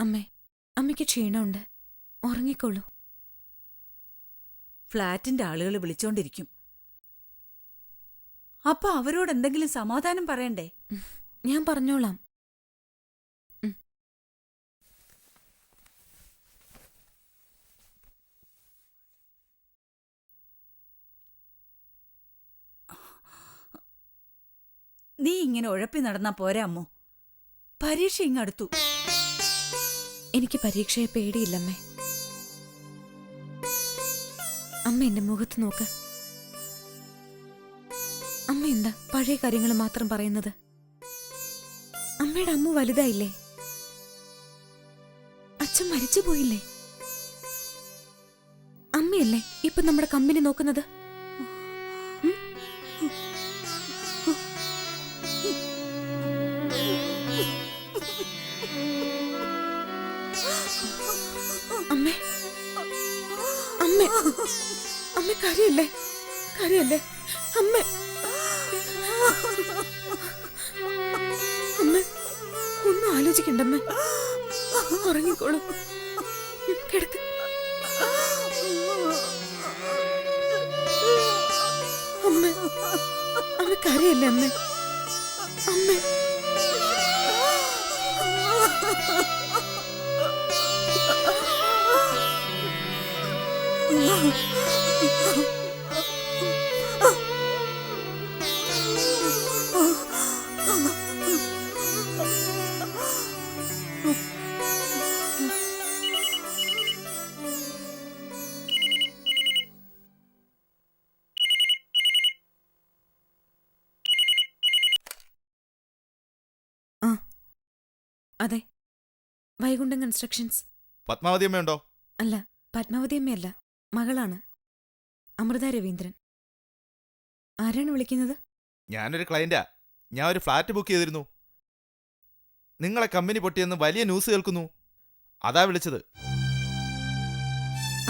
അമ്മേ അമ്മയ്ക്ക് ക്ഷീണമുണ്ട്. ഉറങ്ങിക്കോളൂ. ഫ്ളാറ്റിന്റെ ആളുകൾ വിളിച്ചോണ്ടിരിക്കും. അപ്പൊ അവരോട് എന്തെങ്കിലും സമാധാനം പറയണ്ടേ? ഞാൻ പറഞ്ഞോളാം. നീ ഇങ്ങനെ ഉഴപ്പി നടന്നാ പോരാ അമ്മോ? പരീക്ഷ ഇങ്ങടുത്തു എനിക്ക് പരീക്ഷയെ പേടിയില്ലമ്മേ. അമ്മ എന്റെ മുഖത്ത് നോക്ക്. അമ്മ എന്താ പഴയ കാര്യങ്ങൾ മാത്രം പറയുന്നത്? അമ്മയുടെ അമ്മ വലുതായില്ലേ? അച്ഛൻ മരിച്ചു പോയില്ലേ അമ്മയല്ലേ ഇപ്പൊ നമ്മുടെ കമ്പനി നോക്കുന്നത്? കരയല്ലേ? കരയല്ലേ? അമ്മ. അമ്മ ഒന്നും ആലോചിക്കണ്ടമ്മ ഉറങ്ങിക്കോളൂ. കിടക്ക്. അമ്മ അമ്മ കരയല്ലേ അമ്മ? അമ്മ. ആ. അതെ. വൈകുണ്ഠം കൺസ്ട്രക്ഷൻസ് പത്മാവതി അമ്മയുണ്ടോ? അല്ല പത്മാവതി അമ്മയല്ല മകളാണ്. അമൃത രവീന്ദ്രൻ. ആരാണ് വിളിക്കുന്നത്? ഞാനൊരു ക്ലയന്റാ ഞാൻ ഒരു ഫ്ലാറ്റ് ബുക്ക് ചെയ്തിരുന്നു. നിങ്ങളെ കമ്പനി പൊട്ടിയെന്ന് വലിയ ന്യൂസ് കേൾക്കുന്നു. അതാ വിളിച്ചത്.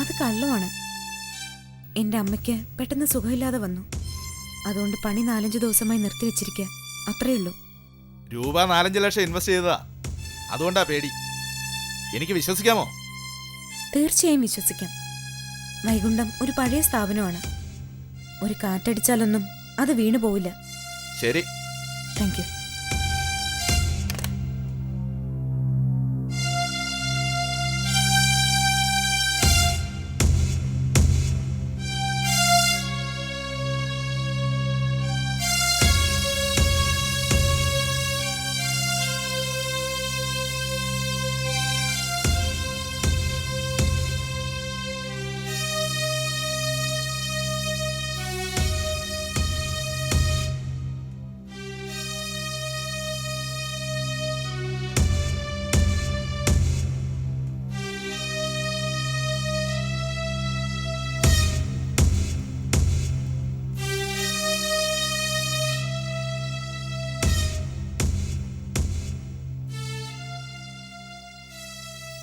അത് കള്ളമാണ്. എന്റെ അമ്മയ്ക്ക് പെട്ടെന്ന് സുഖമില്ലാതെ വന്നു. അതുകൊണ്ട് പണി നാലഞ്ച് ദിവസമായി നിർത്തിവെച്ചിരിക്കുക അത്രയുള്ളൂ രൂപ നാലഞ്ച് ലക്ഷം ഇൻവെസ്റ്റ് ചെയ്തതാ. അതുകൊണ്ടാ പേടി. എനിക്ക് വിശ്വസിക്കാമോ? തീർച്ചയായും വിശ്വസിക്കാം. വൈകുണ്ഠം ഒരു പഴയ സ്ഥാപനമാണ്. ഒരു കാറ്റടിച്ചാലൊന്നും അത് വീണു പോവില്ല ശരി. താങ്ക് യു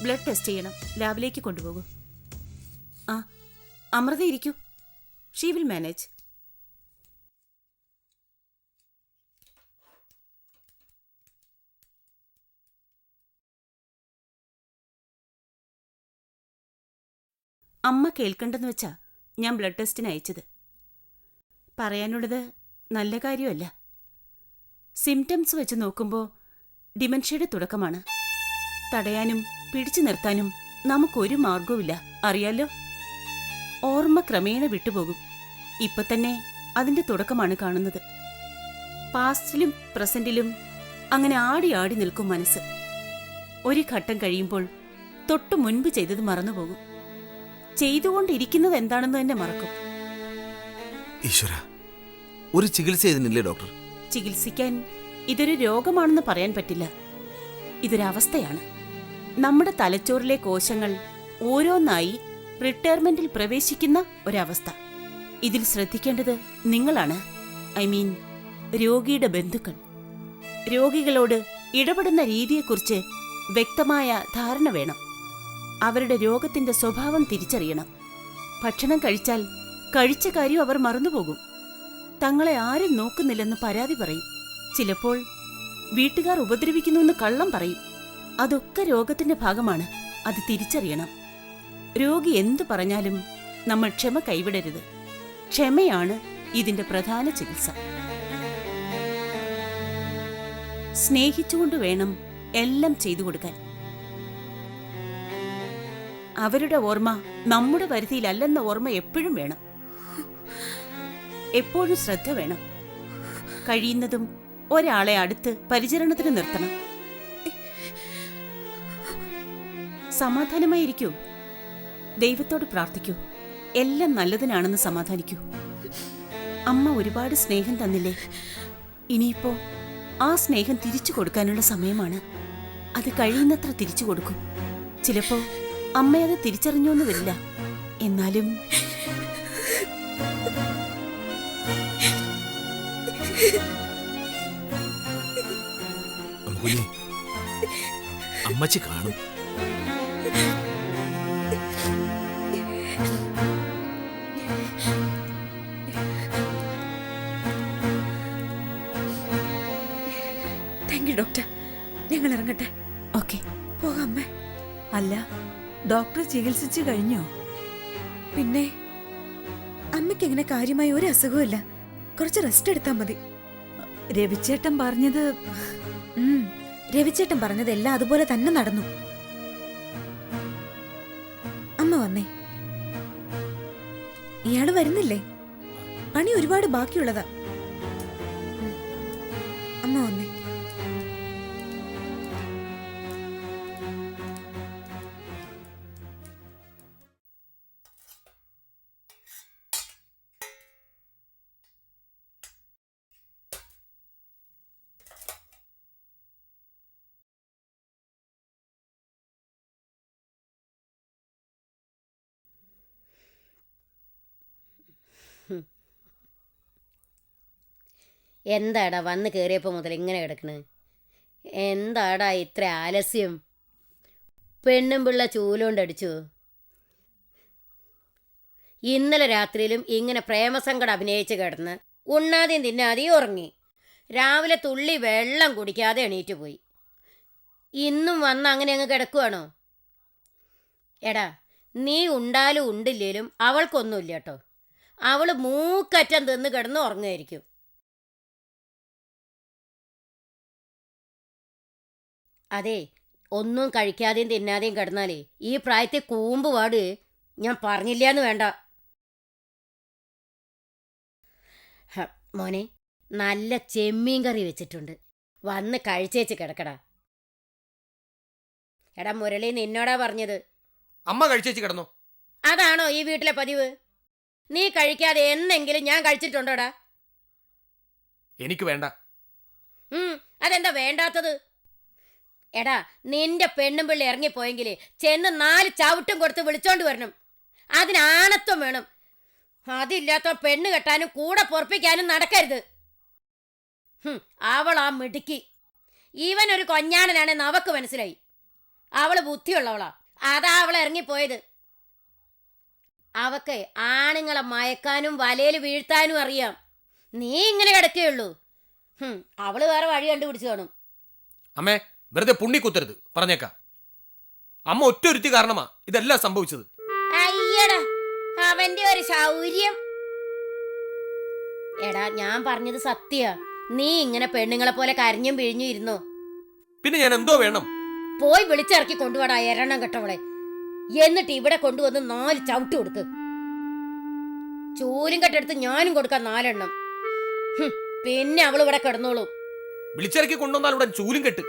ബ്ലഡ് ടെസ്റ്റ് ചെയ്യണം. ലാബിലേക്ക് കൊണ്ടുപോകൂ. ആ അമൃത ഇരിക്കൂ. ഷീ വിൽ മാനേജ് അമ്മ കേൾക്കണ്ടെന്ന് വെച്ചാ ഞാൻ ബ്ലഡ് ടെസ്റ്റിന് അയച്ചത്. പറയാനുള്ളത് നല്ല കാര്യമല്ല. സിംറ്റംസ് വെച്ച് നോക്കുമ്പോൾ ഡിമൻഷ്യയുടെ തുടക്കമാണ്. തടയാനും പിടിച്ചു നിർത്താനും നമുക്കൊരു മാർഗവുമില്ല അറിയാലോ? ഓർമ്മ ക്രമേണ വിട്ടുപോകും. ഇപ്പൊ തന്നെ അതിന്റെ തുടക്കമാണ് കാണുന്നത്. പാസ്റ്റിലും പ്രസന്റിലും അങ്ങനെ ആടി ആടി നിൽക്കും മനസ്സ്. ഒരു ഘട്ടം കഴിയുമ്പോൾ തൊട്ടു മുൻപ് ചെയ്തത് മറന്നുപോകും. ചെയ്തുകൊണ്ടിരിക്കുന്നത് എന്താണെന്ന് തന്നെ മറക്കും. ഈശ്വര ഒരു ചികിത്സ ഇതിനില്ലേ ഡോക്ടർ? ചികിത്സിക്കാൻ ഇതൊരു രോഗമാണെന്ന് പറയാൻ പറ്റില്ല. ഇതൊരവസ്ഥയാണ്. നമ്മുടെ തലച്ചോറിലെ കോശങ്ങൾ ഓരോന്നായി റിട്ടയർമെന്റിൽ പ്രവേശിക്കുന്ന ഒരവസ്ഥ. ഇതിൽ ശ്രദ്ധിക്കേണ്ടത് നിങ്ങളാണ്. ഐ മീൻ രോഗിയുടെ ബന്ധുക്കൾ. രോഗികളോട് ഇടപെടുന്ന രീതിയെക്കുറിച്ച് വ്യക്തമായ ധാരണ വേണം. അവരുടെ രോഗത്തിന്റെ സ്വഭാവം തിരിച്ചറിയണം. ഭക്ഷണം കഴിച്ചാൽ കഴിച്ച കാര്യം അവർ മറന്നുപോകും. തങ്ങളെ ആരും നോക്കുന്നില്ലെന്ന് പരാതി പറയും. ചിലപ്പോൾ വീട്ടുകാർ ഉപദ്രവിക്കുന്നുവെന്ന് കള്ളം പറയും. അതൊക്കെ രോഗത്തിന്റെ ഭാഗമാണ്. അത് തിരിച്ചറിയണം. രോഗി എന്തു പറഞ്ഞാലും നമ്മൾ ക്ഷമ കൈവിടരുത്. ക്ഷമയാണ് ഇതിന്റെ പ്രധാന ചികിത്സ. സ്നേഹിച്ചുകൊണ്ട് വേണം എല്ലാം ചെയ്തു കൊടുക്കാൻ. അവരുടെ ഓർമ്മ നമ്മുടെ പരിധിയിലല്ലെന്ന ഓർമ്മ എപ്പോഴും വേണം. എപ്പോഴും ശ്രദ്ധ വേണം. കഴിയുന്നതും ഒരാളെ അടുത്ത് പരിചരണത്തിന് നിർത്തണം. സമാധാനമായിരിക്കൂ. ദൈവത്തോട് പ്രാർത്ഥിക്കൂ. എല്ലാം നല്ലതിനാണെന്ന് സമാധാനിക്കൂ. അമ്മ ഒരുപാട് സ്നേഹം തന്നില്ലേ? ഇനിയിപ്പോ ആ സ്നേഹം തിരിച്ചു കൊടുക്കാനുള്ള സമയമാണ്. അത് കഴിയുന്നത്ര തിരിച്ചു കൊടുക്കും. ചിലപ്പോ അമ്മ അത് തിരിച്ചറിഞ്ഞോന്ന് വരില്ല. എന്നാലും അമ്മച്ചി കാണും. താങ്ക് യു ഡോക്ടർ ഞങ്ങൾ ഇറങ്ങട്ടെ. ഓക്കെ പോകാം അമ്മേ. അല്ല ഡോക്ടർ ചികിത്സിച്ചു കഴിഞ്ഞോ? പിന്നെ അമ്മയ്ക്ക് ഇങ്ങനെ കാര്യമായി ഒരു അസുഖമില്ല കുറച്ച് റെസ്റ്റ് എടുത്താൽ മതി. രവിച്ചേട്ടൻ പറഞ്ഞത് രവിച്ചേട്ടൻ പറഞ്ഞത് എല്ലാം അതുപോലെ തന്നെ നടന്നു. വന്നേ. ഇയാൾ വരുന്നില്ലേ? പണി ഒരുപാട് ബാക്കിയുള്ളതാ. അമ്മ വന്നേ. എന്താടാ വന്ന് കയറിയപ്പോൾ മുതൽ ഇങ്ങനെ കിടക്കണ്? എന്താടാ ഇത്ര ആലസ്യം? പെണ്ണും പിള്ള ചൂലുകൊണ്ടടിച്ചു ഇന്നലെ രാത്രിയിലും ഇങ്ങനെ പ്രേമസങ്കടം അഭിനയിച്ച് കിടന്ന് ഉണ്ണാതെയും തിന്നാതെയും ഉറങ്ങി. രാവിലെ തുള്ളി വെള്ളം കുടിക്കാതെ എണീറ്റ് പോയി. ഇന്നും വന്ന് അങ്ങനെ അങ്ങ് കിടക്കുവാണോ? എടാ നീ ഉണ്ടാലും ഉണ്ടില്ലേലും അവൾക്കൊന്നുമില്ല കേട്ടോ. അവൾ മൂക്കറ്റം തിന്ന് കിടന്ന് ഉറങ്ങുമായിരിക്കും അതെ ഒന്നും കഴിക്കാതെയും തിന്നാതെയും കിടന്നാലേ ഈ പ്രായത്തെ കൂമ്പ് പാട്. ഞാൻ പറഞ്ഞില്ല എന്ന് വേണ്ട മോനെ നല്ല ചെമ്മീൻ കറി വെച്ചിട്ടുണ്ട്. വന്ന് കഴിച്ചേച്ച് കിടക്കടാ. എടാ മുരളി നിന്നോടാ പറഞ്ഞത്. അമ്മ കഴിച്ചേച്ച് കിടന്നു? അതാണോ ഈ വീട്ടിലെ പതിവ്? നീ കഴിക്കാതെ എന്നെങ്കിലും ഞാൻ കഴിച്ചിട്ടുണ്ടോടാ? എനിക്ക് വേണ്ട. അതെന്താ വേണ്ടാത്തത്? എടാ നിന്റെ പെണ്ണും പിള്ളി ഇറങ്ങിപ്പോയെങ്കിൽ ചെന്ന് നാല് ചവിട്ടും കൊടുത്ത് വിളിച്ചോണ്ട് വരണം. അതിനാണത്വം വേണം. അതില്ലാത്ത പെണ്ണ് കെട്ടാനും കൂടെ പൊറപ്പിക്കാനും നടക്കരുത്. അവൾ ആ മിടുക്കി. ഇവൻ ഒരു കൊഞ്ഞാണനാണെന്ന് അവക്ക് മനസ്സിലായി. അവൾ ബുദ്ധിയുള്ളവളാ. അതാ അവൾ ഇറങ്ങിപ്പോയത്. അവക്ക് ആണുങ്ങളെ മയക്കാനും വലയിൽ വീഴ്ത്താനും അറിയാം. നീ ഇങ്ങനെ കിടക്കുകയുള്ളൂ അവൾ വേറെ വഴി കണ്ടുപിടിച്ചു കാണും. അമ്മേ വെറുതെ പുണ്ണി കുത്തരുത്. പറഞ്ഞേക്കാം. അമ്മ ഒറ്റ ഒരുത്തി കാരണമാ ഇതെല്ലാം സംഭവിച്ചത്. അയ്യടാ അവന്റെ ഒരു ശൗര്യം. എടാ ഞാൻ പറഞ്ഞത് സത്യ. നീ ഇങ്ങനെ പെണ്ണുങ്ങളെ പോലെ കരഞ്ഞും പിഴിഞ്ഞും ഇരുന്നോ? പിന്നെ ഞാൻ എന്തോ വേണം? പോയി വിളിച്ചിറക്കി കൊണ്ടുപോടാ എരണം കെട്ടവളെ. എന്നിട്ട് ഇവിടെ കൊണ്ടുവന്ന് നാല് ചവിട്ട് കൊടുക്ക്. ചൂലും കെട്ടെടുത്ത് ഞാനും കൊടുക്കാം നാലെണ്ണം. പിന്നെ അവൾ ഇവിടെ കിടന്നോളൂ. വിളിച്ചിറക്കി കൊണ്ടുവന്നാൽ ഉടൻ ചൂലും കെട്ട്.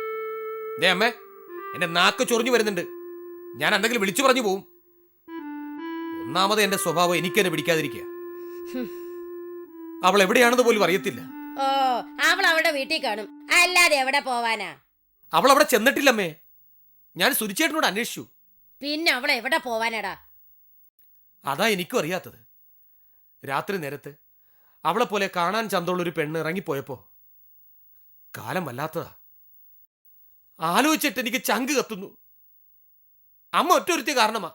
ദേ അമ്മേ എന്റെ നാക്ക് ചൊറിഞ്ഞു വരുന്നുണ്ട്. ഞാൻ എന്തെങ്കിലും വിളിച്ചു പറഞ്ഞു പോവും. ഒന്നാമത് എന്റെ സ്വഭാവം എനിക്കെന്നെ പിടിക്കാതിരിക്കുക. അവൾ എവിടെയാണെന്ന് പോലും അറിയത്തില്ല. ഓ അവൾ അവളുടെ വീട്ടിൽ കാണും. അല്ലാതെ എവിടെ പോവാനാ? അവൾ അവിടെ ചെന്നിട്ടില്ലമ്മേ. ഞാൻ സുരിച്ചേട്ടനോട് അന്വേഷിച്ചു. പിന്നെ അവൾ എവിടെ പോവാനടാ? അതാ എനിക്കും അറിയാത്തത്. രാത്രി നേരത്ത് അവളെ പോലെ കാണാൻ ചന്തമുള്ളൊരു പെണ്ണ് ഇറങ്ങിപ്പോയപ്പോ കാലം വല്ലാത്തതാ. ആലോചിച്ചിട്ട് എനിക്ക് ചങ്ക് കത്തുന്നു. അമ്മ ഒറ്റൊരുത്തി കാരണമാ.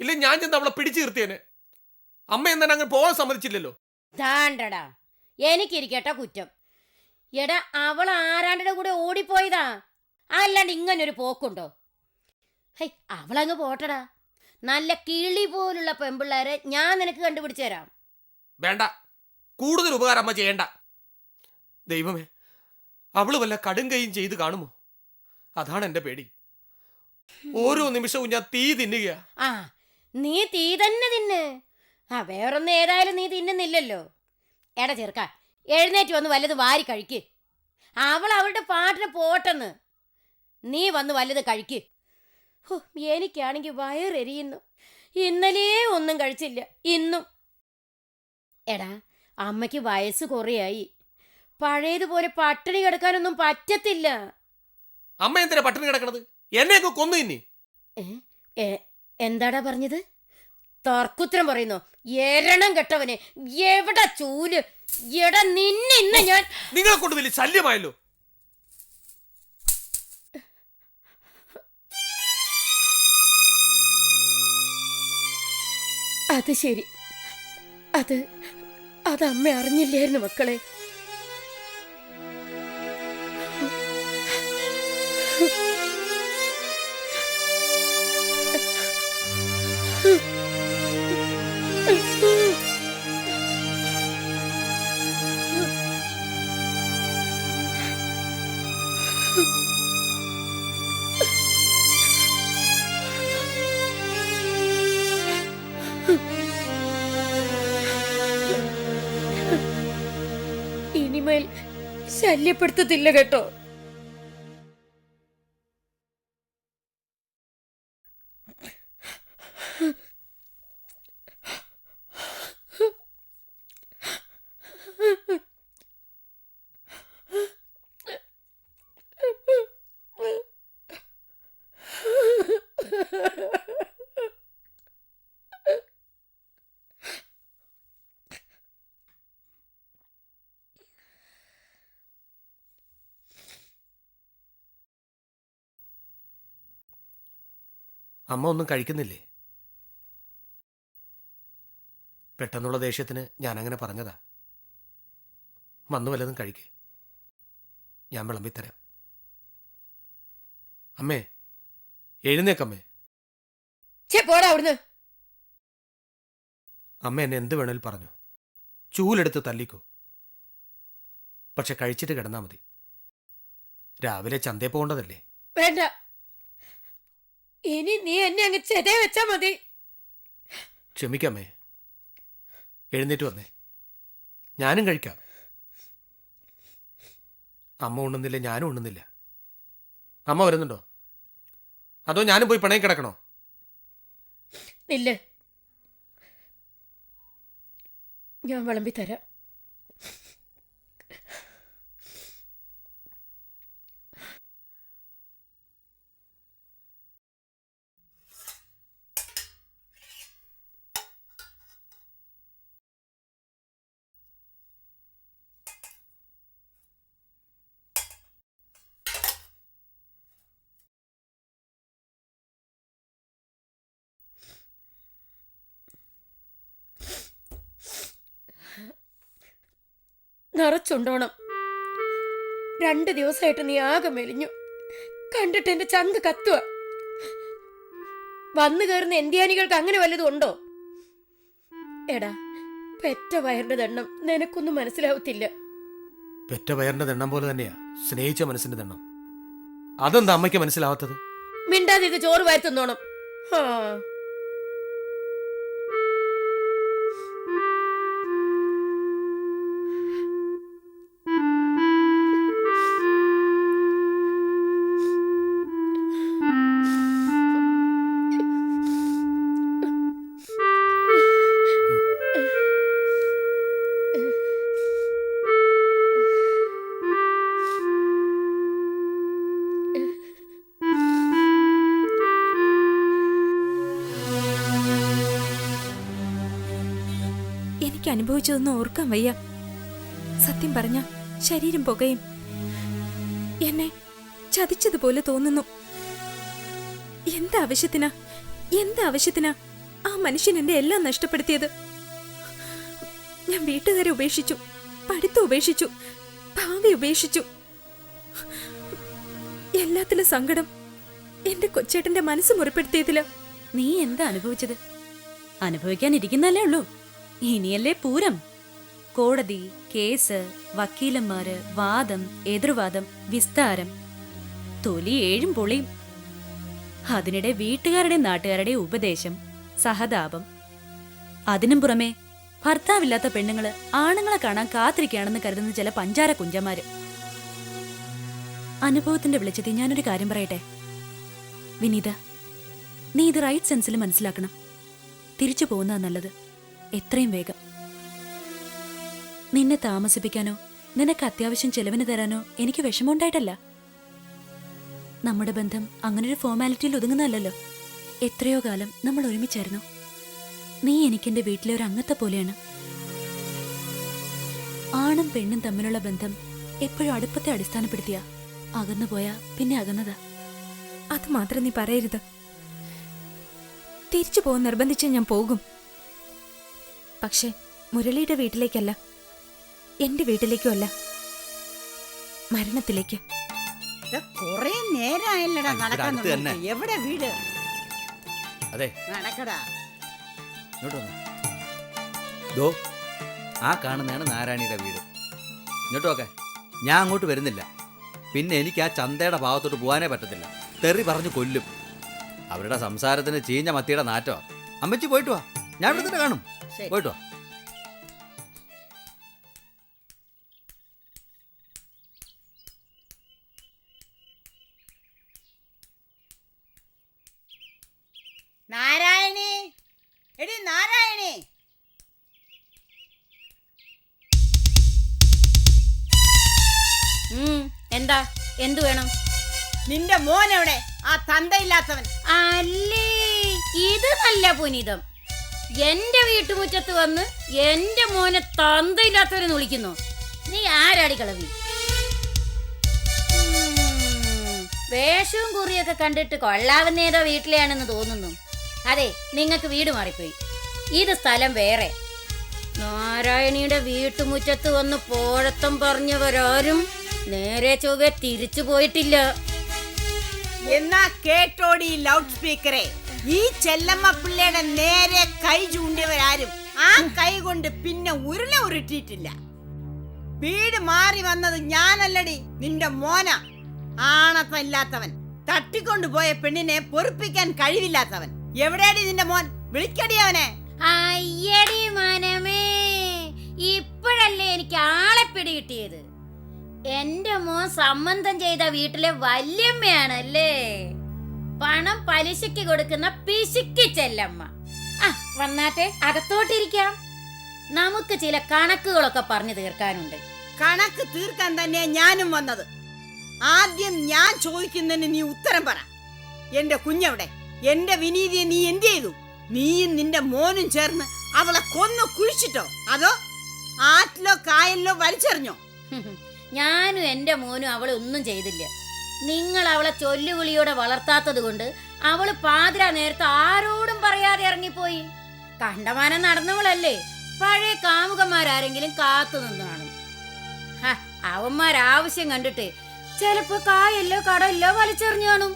ഇല്ല ഞാൻ ചെന്ന് അവളെ പിടിച്ചു നിർത്തിയേനെ. അമ്മ എന്താണ് അങ്ങനെ പോകാൻ സമ്മതിച്ചില്ലല്ലോ. താണ്ടടാ എനിക്കിരിക്കട്ടെ കുറ്റം. എടാ അവൾ ആരാണ്ടിന്റെ കൂടെ ഓടിപ്പോയതാ? അല്ലാണ്ട് ഇങ്ങനൊരു പോക്കുണ്ടോ? ഹൈ അവളങ്ങ് പോട്ടടാ. നല്ല കിളി പോലുള്ള പെമ്പിള്ളേരെ ഞാൻ നിനക്ക് കണ്ടുപിടിച്ചു തരാം വേണ്ട. കൂടുതൽ ഉപകാരം അമ്മ ചെയ്യണ്ട. ദൈവമേ അവൾ വല്ല കടുങ്കയും ചെയ്ത് കാണുമോ? അതാണ് എന്റെ പേടി. ഓരോ നിമിഷവും ഞാൻ തീ തിന്നുക ആ നീ തീ തന്നെ തിന്ന്. ആ വേറൊന്നും ഏതായാലും നീ തിന്നുന്നില്ലല്ലോ. എടാ ചെറുക്ക എഴുന്നേറ്റ് വന്ന് വല്ലത് വാരി കഴിക്ക്. അവൾ അവളുടെ പാട്ടിന് പോട്ടെന്ന്. നീ വന്ന് വല്ലത് കഴിക്ക്. ഹോ എനിക്കാണെങ്കിൽ വയറെരിയുന്നു. ഇന്നലെയേ ഒന്നും കഴിച്ചില്ല. ഇന്നും. എടാ അമ്മയ്ക്ക് വയസ്സ് കുറയായി. പഴയതുപോലെ പട്ടിണി കിടക്കാനൊന്നും പറ്റത്തില്ല. അമ്മ എന്തിനാ പട്ടിണി കിടക്കണത്? എന്നെ കൊന്നു ഇനി. എന്താടാ പറഞ്ഞത്? തർക്കുത്തരം പറയുന്നോ? എരണം കെട്ടവനെ. എവിടെ ചൂൽ? എടാ നിന്നെ ഇന്ന് ഞാൻ നിങ്ങളെ കൊണ്ട് വലിയ ശല്യമായല്ലോ. അത് ശരി. അത് അത് അമ്മ അറിഞ്ഞില്ലായിരുന്നു മക്കളെ. ശല്യപ്പെടുത്തത്തില്ല കേട്ടോ. അമ്മ ഒന്നും കഴിക്കുന്നില്ലേ? പെട്ടെന്നുള്ള ദേഷ്യത്തിന് ഞാനങ്ങനെ അങ്ങനെ പറഞ്ഞതാ. വന്നു വല്ലതും കഴിക്കേ. ഞാൻ വിളമ്പിത്തരാം. അമ്മേ എഴുന്നേക്കമ്മേ. ചേ പോടാ അവിടുന്ന്. അമ്മ എന്നെ എന്ത് വേണേൽ പറഞ്ഞു. ചൂലെടുത്ത് തല്ലിക്കോ. പക്ഷെ കഴിച്ചിട്ട് കിടന്നാ മതി. രാവിലെ ചന്തയിൽ പോകേണ്ടതല്ലേ? വേണ്ട. ഇനി നീ എന്നെ അങ്ങ് ചെതേ വെച്ചാ മതി. ക്ഷമിക്കാമേ എഴുന്നേറ്റ് വന്നേ. ഞാനും കഴിക്കാം. അമ്മ ഉണ്ണുന്നില്ല ഞാനും ഉണ്ണുന്നില്ല. അമ്മ വരുന്നുണ്ടോ? അതോ ഞാനും പോയി പണയം കിടക്കണോ? ഇല്ല. ഞാൻ വിളമ്പി തരാം. നിറച്ചുണ്ടോണം. രണ്ട് ദിവസമായിട്ട് നീ ആകെ മെലിഞ്ഞു. കണ്ടിട്ട് എന്റെ ചന്ത് കത്തുക വന്നു കയറുന്ന എന്ത്യാനികൾക്ക് അങ്ങനെ വല്ലതും ഉണ്ടോ? എടാ പെറ്റ വയറിന്റെ ദണ്ണം നിനക്കൊന്നും മനസ്സിലാവത്തില്ല. പെറ്റ വയറിന്റെ ദണ്ണം പോലെ തന്നെയാ സ്നേഹിച്ച മനസ്സിന്റെ ദണ്ണം. അതെന്താ അമ്മയ്ക്ക് മനസ്സിലാവാത്തത്? മിണ്ടാതെ ഇത് ചോറ് വാരി തിന്നോണം. ആ. അനുഭവിച്ചതൊന്നും ഓർക്കാൻ വയ്യ. സത്യം പറഞ്ഞ ശരീരം പുകയും. എന്നെ ചതിച്ചതുപോലെ തോന്നുന്നു. എന്താവശ്യത്തിനാ? എന്താവശ്യത്തിനാ ആ മനുഷ്യൻ എന്റെ എല്ലാം നഷ്ടപ്പെടുത്തിയത്? ഞാൻ വീട്ടുകാരെ ഉപേക്ഷിച്ചു പഠിത്തം ഉപേക്ഷിച്ചു ഭാവി ഉപേക്ഷിച്ചു. എല്ലാത്തിലും സങ്കടം എന്റെ കൊച്ചേട്ടന്റെ മനസ്സ് മുറിപ്പെടുത്തിയതിൽ. നീ എന്താ അനുഭവിച്ചത്? അനുഭവിക്കാനിരിക്കുന്നല്ലേ ഉള്ളൂ. ഇനിയല്ലേ പൂരം? കോടതി കേസ് വക്കീലന്മാര് വാദം എതിർവാദം വിസ്താരം. തൊലി ഏഴും പൊളിയും. അതിനിടെ വീട്ടുകാരുടെ നാട്ടുകാരുടെ ഉപദേശം സഹതാപം. അതിനും പുറമെ ഭർത്താവില്ലാത്ത പെണ്ണുങ്ങൾ ആണുങ്ങളെ കാണാൻ കാത്തിരിക്കുകയാണെന്ന് കരുതുന്ന ചില പഞ്ചാര കുഞ്ചന്മാര്. അനുഭവത്തിന്റെ വെളിച്ചത്തിൽ ഞാനൊരു കാര്യം പറയട്ടെ? വിനീത നീ ഇത് റൈറ്റ് സെൻസിൽ മനസ്സിലാക്കണം. തിരിച്ചു പോകുന്നതാ നല്ലത്. എത്രയും വേഗം. നിന്നെ താമസിപ്പിക്കാനോ നിനക്ക് അത്യാവശ്യം ചെലവിന് തരാനോ എനിക്ക് വിഷമമുണ്ടായിട്ടല്ല. നമ്മുടെ ബന്ധം അങ്ങനൊരു ഫോർമാലിറ്റിയിൽ ഒതുങ്ങുന്നതല്ലല്ലോ. എത്രയോ കാലം നമ്മൾ ഒരുമിച്ചായിരുന്നു. നീ എനിക്കെന്റെ വീട്ടിലെ ഒരു അംഗത്തെ പോലെയാണ്. ആണും പെണ്ണും തമ്മിലുള്ള ബന്ധം എപ്പോഴും അടുപ്പത്തെ അടിസ്ഥാനപ്പെടുത്തിയ. അകന്നു പോയാ പിന്നെ അകന്നതാ. അത് മാത്രം നീ പറയരുത്. തിരിച്ചു പോകാൻ നിർബന്ധിച്ചേ ഞാൻ പോകും. പക്ഷെ മുരളിയുടെ വീട്ടിലേക്കല്ല. എന്റെ വീട്ടിലേക്കും അല്ല. മരണത്തിലേക്ക്. കൊറേ നേരമായല്ലടാ ആ, നടക്കാൻ അടുത്ത് തന്നെ. തുടങ്ങിയിട്ട്. എവിടെ വീട്? അതെ. നടക്കടാ. ഇങ്ങോട്ട് വന്ന്. ദോ ആ കാണുന്നതാണ് നാരായണിയുടെ വീട്. ഇങ്ങോട്ട് നോക്കെ. ഞാൻ അങ്ങോട്ട് വരുന്നില്ല. പിന്നെ എനിക്ക് ആ ചന്തയുടെ ഭാഗത്തോട്ട് പോകാനേ പറ്റത്തില്ല. തെറി പറഞ്ഞു കൊല്ലും. അവരുടെ സംസാരത്തിന് ചീഞ്ഞ മത്തിയുടെ നാറ്റോ അമ്മച്ചി പോയിട്ട് വാ. ഞാൻ ഇവിടെ തന്നെ കാണും. ശരി. പോയിട്ട്? വാ നാരായണി. എടി നാരായണി. ഉം, എന്താ? എന്തു വേണം? നിന്റെ മോൻ എവിടെ ആ തന്തയില്ലാത്തവൻ. അല്ലേ ഇത് നല്ല പുനിതം. എന്റെ വീട്ടുമുറ്റത്ത് വന്ന് എന്റെ മോനെ തന്തയില്ലാത്തവരെന്ന് വിളിക്കുന്നു. നീ ആരാടി കളവി? വേഷവും കുറിയൊക്കെ കണ്ടിട്ട് കൊള്ളാവുന്നേതോ വീട്ടിലെയാണെന്ന് തോന്നുന്നു. അതെ നിങ്ങൾക്ക് വീട് മാറിപ്പോയി. ഇത് സ്ഥലം വേറെ. നാരായണിയുടെ വീട്ടുമുറ്റത്ത് വന്ന് പോഴത്തം പറഞ്ഞവരാരും നേരെ ചൊവ്വെ തിരിച്ചു പോയിട്ടില്ല. എന്നാ കേട്ടോടി ലൗഡ് സ്പീക്കറെ. ഈ ചെല്ലമ്മ പിള്ളയുടെ നേരെ കൈ ചൂണ്ടിയവരാരും ആ കൈ കൊണ്ട് പിന്നെ ഉരുള ഉരുട്ടിയിട്ടില്ല. വീട് മാറി വന്നത് ഞാനല്ലടി നിന്റെ മോന. ആണത്തല്ലാത്തവൻ തട്ടിക്കൊണ്ടു പോയ പെണ്ണിനെ പൊറുപ്പിക്കാൻ കഴിവില്ലാത്തവൻ. എവിടെയാടി നിന്റെ മോൻ? വിളിക്കടി അവനെ. അയ്യടി മനമേ ഇപ്പോഴല്ലേ എനിക്ക് ആളെ പിടികിട്ടിയത് എന്റെ മോൻ സംബന്ധം ചെയ്ത വീട്ടിലെ വല്യമ്മയാണല്ലേ? പണം പലിശയ്ക്ക് കൊടുക്കുന്ന പിശുക്കി ചെല്ലമ്മ. ആ വന്നാട്ടെ അകത്തോട്ടിരിക്കാം. നമുക്ക് ചില കണക്കുകളൊക്കെ പറഞ്ഞു തീർക്കാനുണ്ട്. കണക്ക് തീർക്കാൻ തന്നെയാ ഞാനും വന്നത്. ആദ്യം ഞാൻ ചോദിക്കുന്നതിന് നീ ഉത്തരം പറ. എന്റെ കുഞ്ഞവിടെ എന്റെ വിനീതിയെ നീ എന്ത് ചെയ്തു? നീയും നിന്റെ മോനും ചേർന്ന് അവളെ കൊന്നു കുഴിച്ചിട്ടോ? അതോ ആറ്റിലോ കായലിലോ വലിച്ചെറിഞ്ഞോ? ഞാനും എന്റെ മോനും അവളെ ഒന്നും ചെയ്തില്ല. നിങ്ങൾ അവളെ ചൊല്ലുവിളിയോടെ വളർത്താത്തത് കൊണ്ട് അവൾ പാതിര നേരത്തെ ആരോടും പറയാതെ ഇറങ്ങിപ്പോയി. കണ്ടമാനം നടന്നവളല്ലേ? പഴയ കാമുകന്മാരാരെങ്കിലും കാത്തു നിന്നാണ് അവന്മാരാവശ്യം കണ്ടിട്ട് ചിലപ്പോ കായല്ലോ കടല്ലോ വലിച്ചെറിഞ്ഞു കാണും.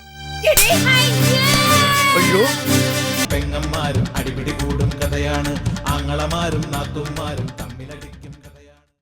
പെങ്ങന്മാരും അടിപിടി കൂടും കഥയാണ്. ആങ്ങളമാരും നാത്തുമാരും